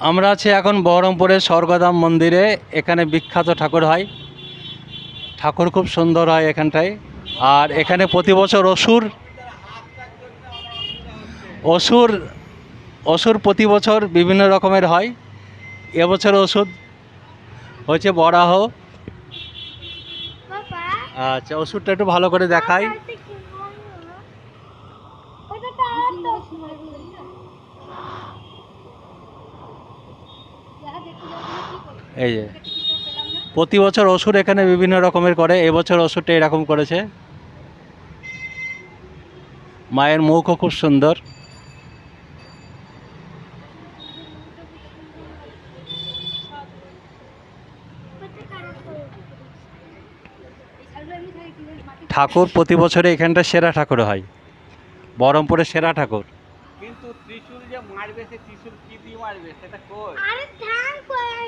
আমরা আছি এখন বহরমপুরের স্বর্গধাম মন্দিরে। এখানে বিখ্যাত ঠাকুর হয়। ঠাকুর খুব সুন্দর হয় এখানটায়। আর এখানে প্রতি বছর অসুর অসুর অসুর প্রতি বছর বিভিন্ন রকমের হয়। এবছর ওষুধ হয়েছে বরাহ। আচ্ছা ওষুধটা একটু ভালো করে দেখাই। এই যে? প্রতি বছর ওষুধ এখানে বিভিন্ন রকমের করে, এবছর ওষুধটা এরকম করেছে। মায়ের মুখও খুব সুন্দর। ঠাকুর প্রতি বছরে এখানটা সেরা ঠাকুর হয়। বহরমপুরের সেরা ঠাকুর। কিন্তু ত্রিশূল যে মারবে সে ত্রিশুল কি দিয়ে মারবে? সেটা কই? আরে ধ্যান কই